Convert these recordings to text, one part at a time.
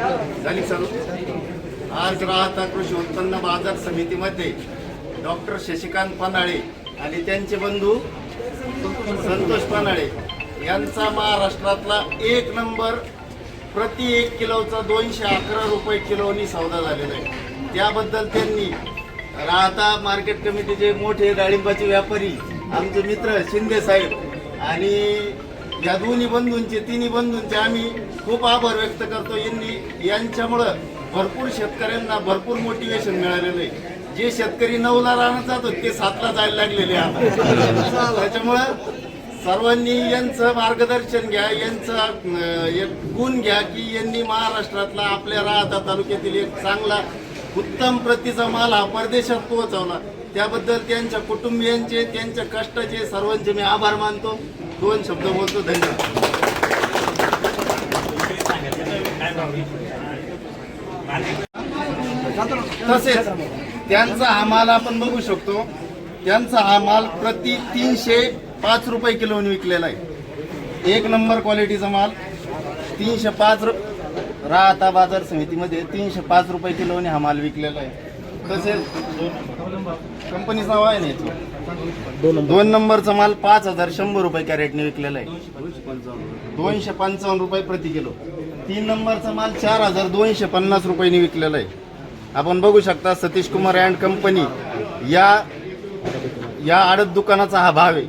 झाली चालू. आज राहता कृषी उत्पन्न बाजार समितीमध्ये डॉक्टर शशिकांत पन्हाळे आणि त्यांचे बंधू संतोष पन्हाळे यांचा महाराष्ट्रातला एक नंबर प्रति एक किलोचा दोनशे अकरा रुपये किलोनी सौदा झालेला आहे. त्याबद्दल त्यांनी राहता मार्केट कमिटीचे मोठे डाळिंबाचे व्यापारी आमचे मित्र शिंदे साहेब आणि या दोन्ही बंधूंचे तिन्ही बंधूंचे आम्ही खूप आभार व्यक्त करतो यांनी. यांच्यामुळं भरपूर शेतकऱ्यांना भरपूर मोटिवेशन मिळालेलं आहे. जे शेतकरी नऊला राहणं जात होते ते सातला जायला लागलेले आहे त्याच्यामुळं सर्वांनी यांचं मार्गदर्शन घ्या यांचं एक गुण घ्या की यांनी महाराष्ट्रातला आपल्या राहता तालुक्यातील एक चांगला उत्तम प्रतीचा माल हा परदेशात पोहोचवला. त्याबद्दल त्यांच्या कुटुंबियांचे त्यांच्या कष्टाचे सर्वांचे मी आभार मानतो. दोन शब्द बोलतो. धन्यवाद. तसेच त्यांचा हा माल आपण बघू शकतो. त्यांचा हा माल प्रति तीनशे पाच रुपये किलोने विकलेला आहे. एक नंबर क्वालिटीचा माल तीनशे पाच रु राहता बाजार समितीमध्ये तीनशे पाच रुपये किलोने हा माल विकलेला आहे. तसेच कंपनीचं नाव आहे ना याचं? दोन नंबरचा माल पाच हजार शंभर रुपये कॅरेटने विकलेला आहे. दोनशे पंचावन्न रुपये प्रति किलो. तीन नंबरचा माल चार हजार दोनशे पन्नास रुपयांनी विकलेला आहे. आपण बघू शकता सतीश कुमार अँड कंपनी या या आडत दुकानाचा हा भाव आहे.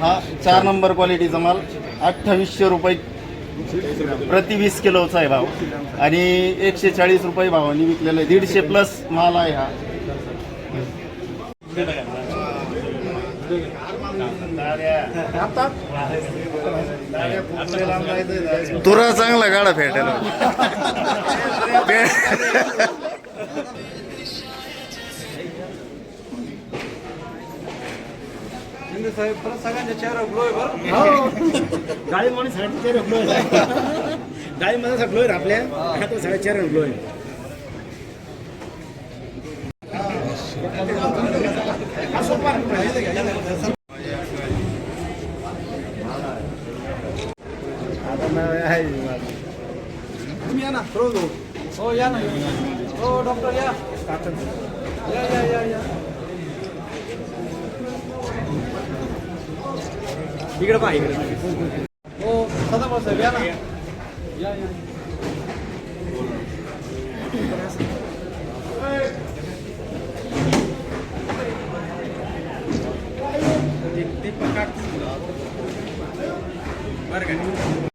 हा चार नंबर क्वालिटीचा माल अठ्ठावीसशे रुपये प्रति वीस किलोचा आहे भाव. आणि एकशे चाळीस रुपये भावाने विकलेला आहे. दीडशे प्लस माल आहे हा. तुरा चांगला गाडा फेटायला. शिंदे साहेब परत सगळ्यांच्या चेहऱ्यावर ग्लो आहे बरं. गाडी माणूस सगळ्या चेहरा ग्लो आहे. गाडी मध्ये सगळं ग्लो आहे आपल्या? आता सगळ्या चेहरा ग्लो आहे. तुम्ही या ना रोज हो. या ना. हो डॉक्टर या या या या. इकडे पहा इकडे. हो सदा साहेब या ना. या या ते- बरं का.